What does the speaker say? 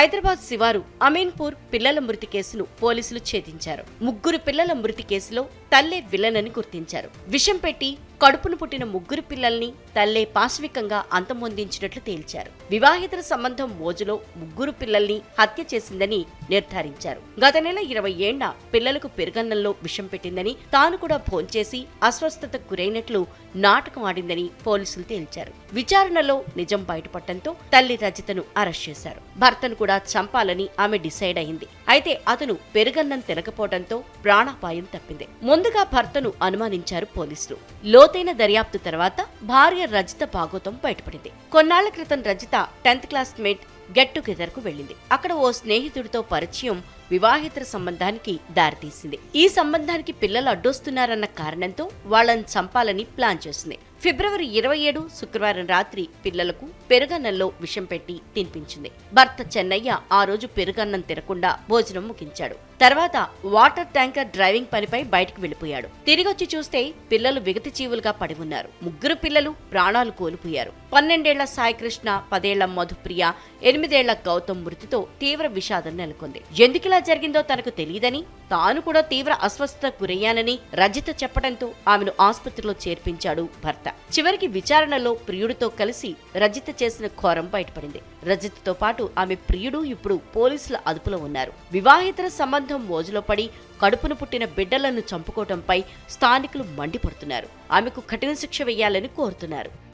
హైదరాబాద్ శివారు అమీన్పూర్ పిల్లల మృతి కేసును పోలీసులు ఛేదించారు. ముగ్గురు పిల్లల మృతి కేసులో తల్లే విలనని గుర్తించారు. విషం పెట్టి కడుపును పుట్టిన ముగ్గురు పిల్లల్ని తల్లే పాశవికంగా అంతమొందించినట్లు తేల్చారు. వివాహితర సంబంధం మోజులో ముగ్గురు పిల్లల్ని హత్య చేసిందని నిర్ధారించారు. గత నెల ఇరవై ఏళ్ళ పిల్లలకు పెరుగన్నంలో విషం పెట్టిందని తాను కూడా భోంచేసి అస్వస్థతకు గురైనట్లు నాటకం ఆడిందని పోలీసులు తేల్చారు. విచారణలో నిజం బయటపడటంతో తల్లి రజితను అరెస్ట్ చేశారు. భర్తను కూడా చంపాలని ఆమె డిసైడ్ అయింది. అయితే అతను పెరుగన్నం తినకపోవడంతో ప్రాణాపాయం తప్పింది. ముందుగా భర్తను అనుమానించారు పోలీసులు. లోతైన దర్యాప్తు తర్వాత భార్య రజిత భాగోతం బయటపడింది. కొన్నాళ్ళ క్రితం Rajitha tenth class mate get టుగెదర్కు వెళ్ళింది. అక్కడ ఓ స్నేహితుడితో పరిచయం వివాహితర సంబంధానికి దారితీసింది. ఈ సంబంధానికి పిల్లలు అడ్డొస్తున్నారన్న కారణంతో వాళ్ళని చంపాలని ప్లాన్ చేసింది. ఫిబ్రవరి ఇరవై ఏడు శుక్రవారం రాత్రి పిల్లలకు పెరుగన్నంలో విషం పెట్టి తినిపించింది. భర్త చెన్నయ్య ఆ రోజు పెరుగన్నం తినకుండా భోజనం ముగించాడు. తర్వాత వాటర్ ట్యాంకర్ డ్రైవింగ్ పనిపై బయటకు వెళ్ళిపోయాడు తిరిగొచ్చి చూస్తే పిల్లలు విగతి జీవులుగా పడి ఉన్నారు. ముగ్గురు పిల్లలు ప్రాణాలు కోల్పోయారు. పన్నెండేళ్ళ సాయికృష్ణ పదేళ్ళ మధుప్రియ ఎనిమిదేళ్ళ గౌతమ్ మృతితో తీవ్ర విషాదం నెలకొంది. ఎందుకిలా జరిగిందో తనకు తెలియదని తాను కూడా తీవ్ర అస్వస్థతకు గురయ్యానని రజిత చెప్పడంతో ఆమెను ఆసుపత్రిలో చేర్పించాడు భర్త. చివరికి విచారణలో ప్రియుడితో కలిసి రజిత చేసిన ఘోరం బయటపడింది. రజితతో పాటు ఆమె ప్రియుడు ఇప్పుడు పోలీసుల అదుపులో ఉన్నారు. వివాహేతర సంబంధం మోజులో పడి కడుపును పుట్టిన బిడ్డలను చంపుకోవడంపై స్థానికులు మండిపడుతున్నారు. ఆమెకు కఠిన శిక్ష వేయాలని కోరుతున్నారు.